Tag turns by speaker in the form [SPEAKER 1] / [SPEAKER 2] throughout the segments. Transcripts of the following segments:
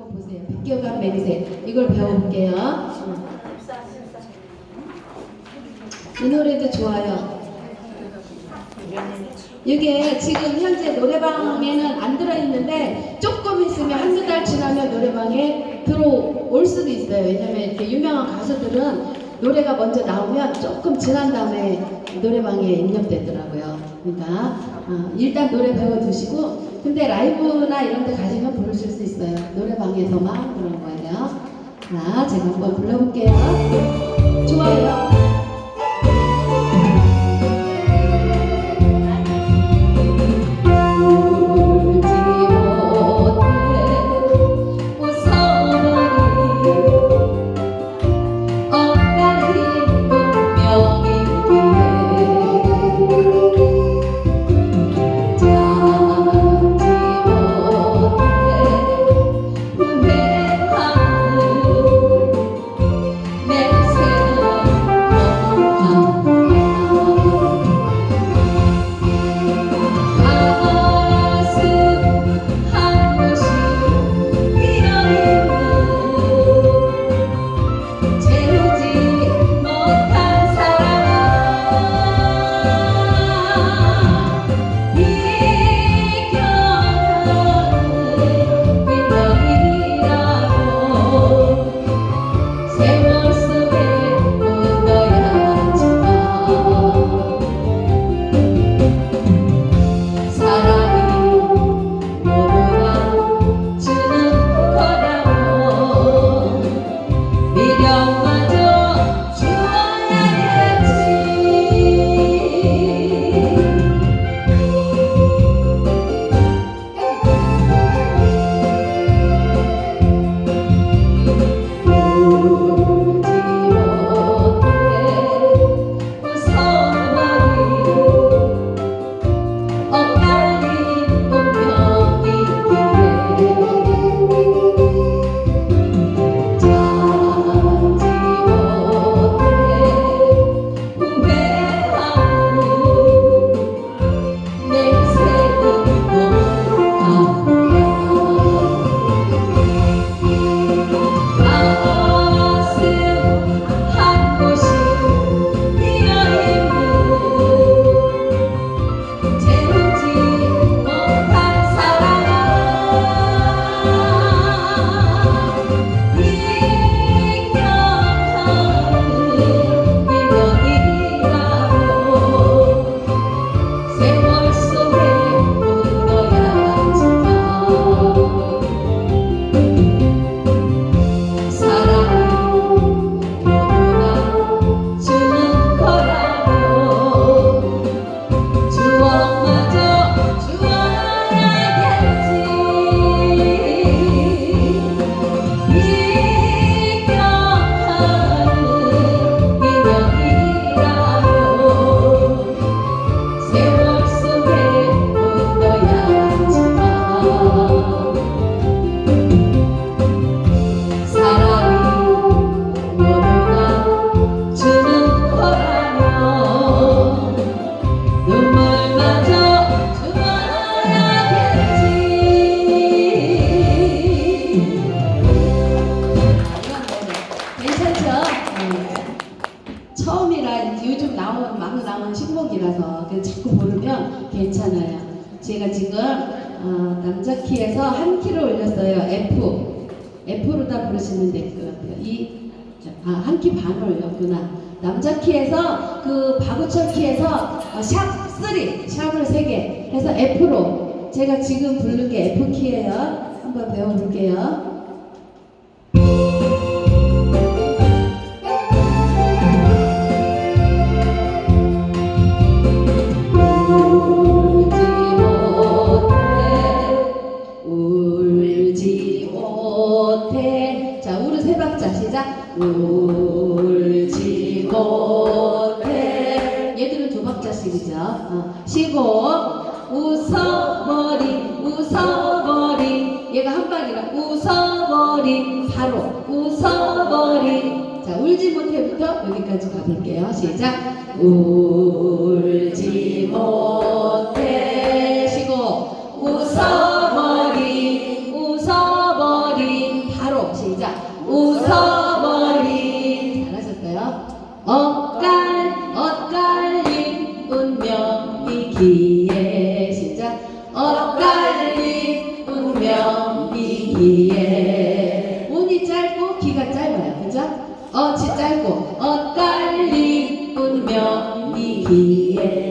[SPEAKER 1] 한번 보세요. 백교감 매기세 이걸 배워볼게요. 이 노래도 좋아요. 이게 지금 현재 노래방에는 안 들어있는데 조금 있으면 한두 달 지나면 노래방에 들어올 수도 있어요. 왜냐면 이렇게 유명한 가수들은 노래가 먼저 나오면 조금 지난 다음에 노래방에 입력되더라고요. 그러니까 어, 일단 노래 배워두시고 근데 라이브나 이런 데 가시면 부르실 수 있어요. 노래방에서만 그런 거예요. 자, 제가 한번 불러볼게요. 좋아요. 괜찮죠? 처음이라 요즘 나온 막 나온 신곡이라서 자꾸 부르면 괜찮아요. 제가 지금 어, 남자 키에서 한 키를 올렸어요. F F로 다 부르시면 될 것 같아요. 이 아, 한 키 반 올렸구나. 남자 키에서 그 바구철 키에서 어, 샵 3, 샵을 3개 해서 F로 제가 지금 부르는 게 F 키예요. 한번 배워볼게요. 못해 얘들은 두 박자씩이죠 어, 쉬고. 웃어버린 웃어버린 얘가 한 방이라. 웃어버린 바로 웃어버린 자 울지 못해부터 여기까지 가볼게요. 시작. 울지 못 Yeah.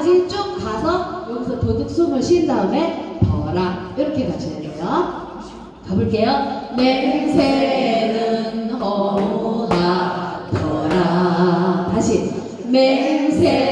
[SPEAKER 1] 여기까지 쭉 가서 여기서 도둑 숨을 쉰 다음에 더라 이렇게 가셔야 돼요. 가볼게요. 맹세는 허나 더라 다시 맹세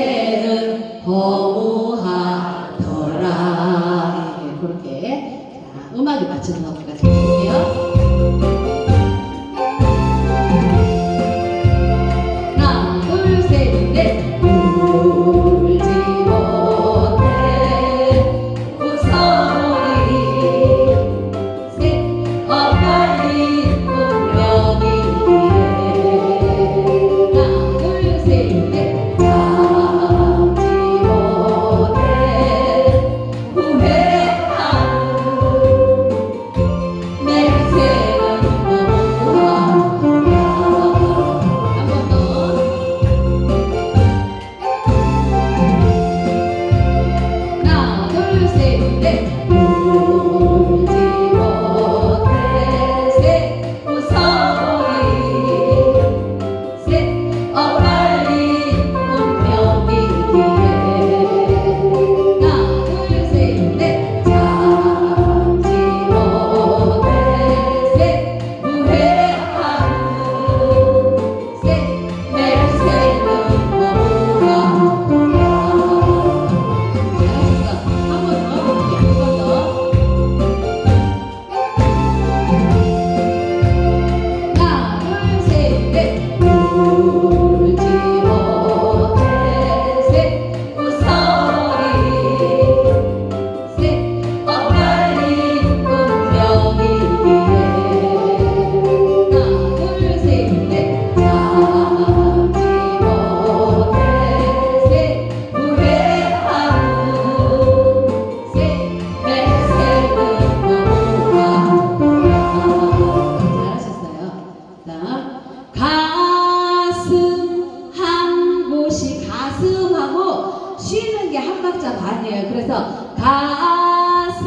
[SPEAKER 1] 그래서 가슴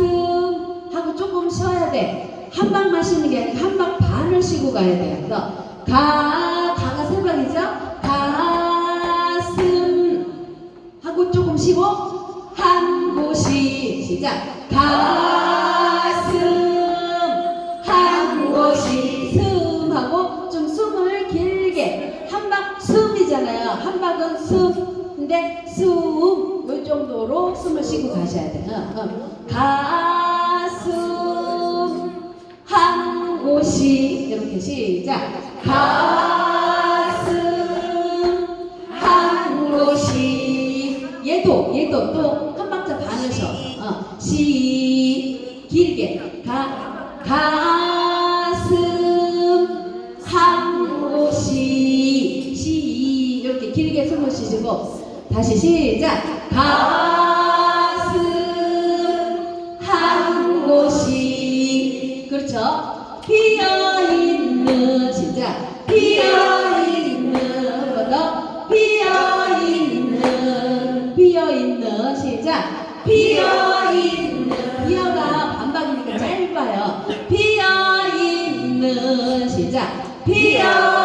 [SPEAKER 1] 하고 조금 쉬어야 돼. 한 방 마시는 게 아니라 한 방 반을 쉬고 가야 돼요. 그래서 가, 가가 세 방이죠? 가슴 하고 조금 쉬고 한 곳이 시작. 가한 곳이 숨 하고 좀 숨을 길게 한 방 숨이잖아요. 한 방은 숨. 근데 숨 호흡으로 숨을 쉬고 가셔야 돼요. 가슴 한 곳이 이렇게 시작. 가슴 한 곳이 얘도 얘도 또 한 박자 반에서 어. 시 길게 가 가슴 한 곳이 시 이렇게 길게 숨을 쉬시고 다시 시작. 가 그렇죠. 비어있는 시작. 비어있는 한 번 더. 피어있는 비어있는 시작. 비어있는 비어가 반박이니까 짧아요. 비어있는 시작. 비어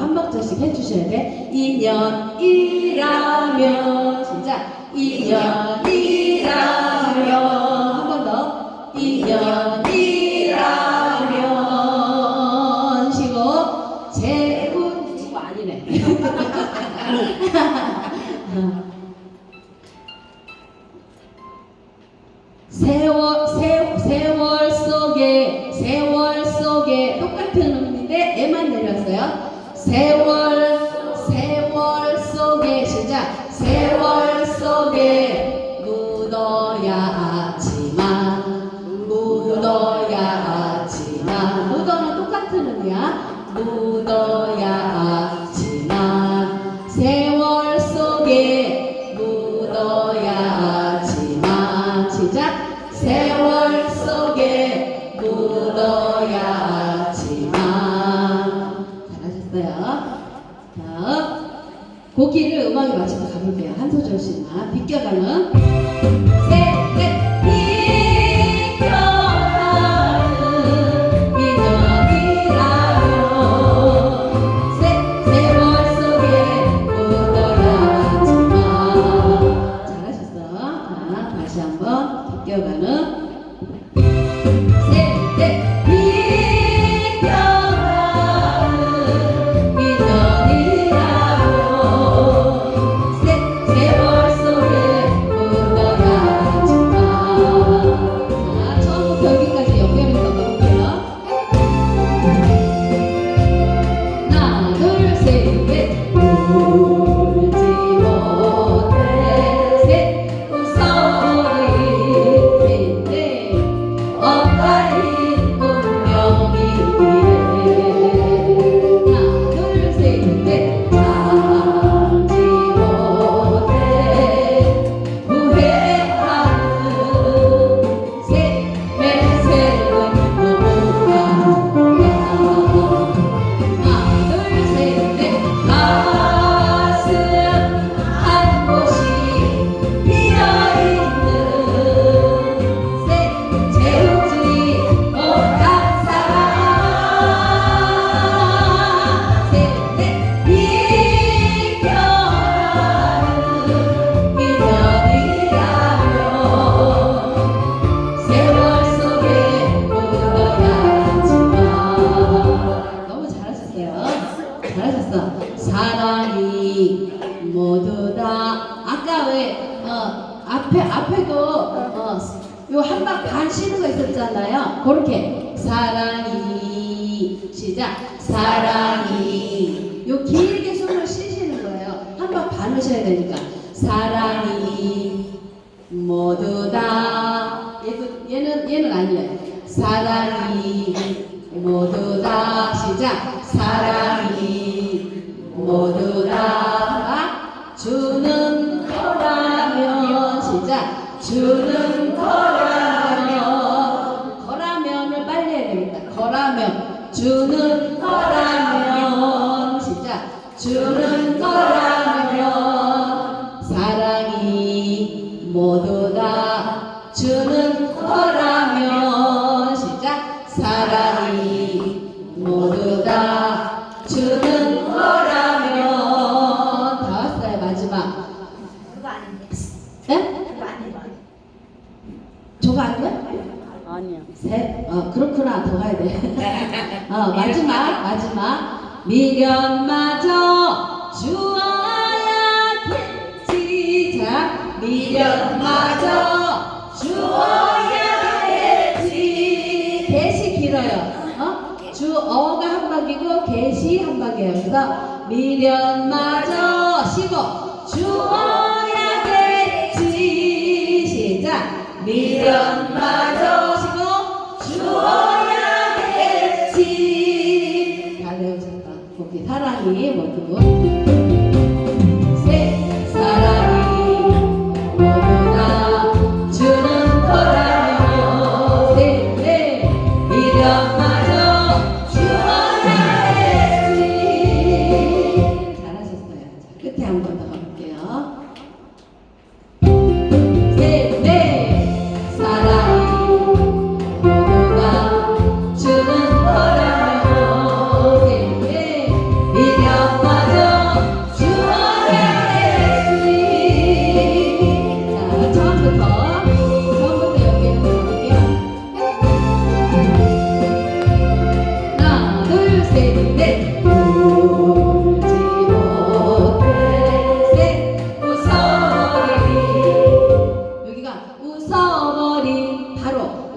[SPEAKER 1] 한 박자씩 해주셔야 돼. 인연이라면 진짜 인연이라면 한 번 더. 인연 Sewa 한소절씩만 아, 비껴가는. 얘는 저거 아니야?
[SPEAKER 2] 아니야.
[SPEAKER 1] 셋. 어, 그렇구나. 더 가야 돼. 어, 마지막, 마지막. 미련마저 주어야겠지. 자, 미련마저 주어야겠지. 개시 길어요. 어? 주어가 한 박이고 개시 한 박이에요. 그래서 미련마저 쉬고 주어 쉬고 주어야겠지. 다 외우셨다. 거기 사랑이 모두.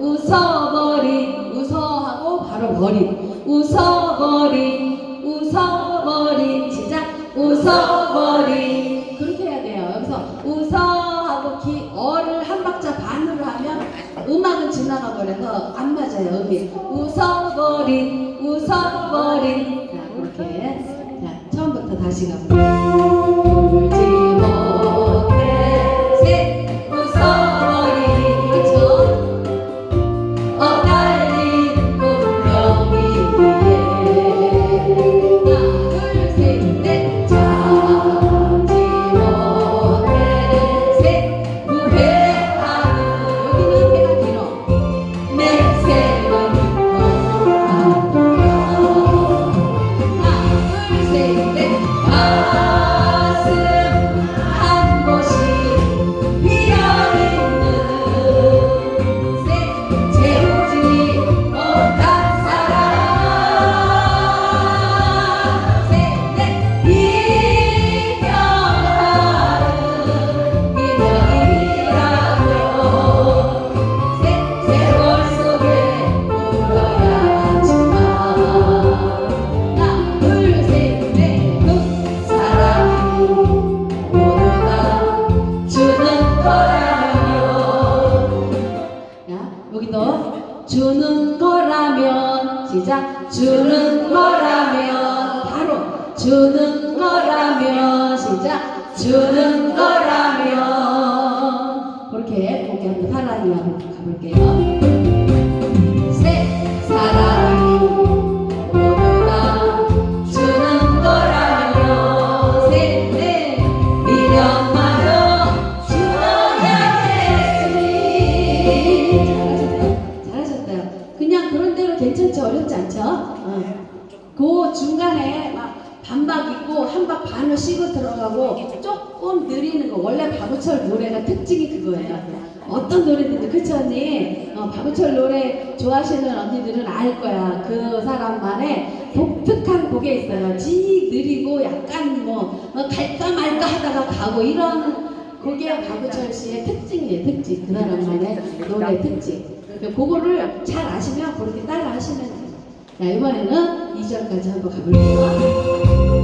[SPEAKER 1] 웃어버린. 웃어하고 바로 버린. 웃어버린. 웃어버린. 시작. 웃어버린. 그렇게 해야 돼요. 여기서 웃어하고 기, 어를 한 박자 반으로 하면 음악은 지나가 버려서 안 맞아요. 음이. 웃어버린. 웃어버린. 자, 그렇게. 자, 처음부터 다시 가볼게요. 주는 거라면 시작. 주는 거라면 바로. 주는 거라면 시작. 주는 거라면. 그렇게 거기 한번 사랑이 한번 가볼게요 박우철 노래가 특징이 그거예요 어떤 노래든지 그쵸 언니 어, 박우철 노래 좋아하시는 언니들은 알 거야 그 사람만의 독특한 곡에 있어요 지 느리고 약간 뭐 어, 갈까 말까 하다가 가고 이런 그게 박우철 씨의 특징이에요, 특징. 그 사람만의 노래 특징. 그거를 잘 아시면 그렇게 따라 하시면 돼요. 자, 이번에는 2절까지 한번 가볼게요.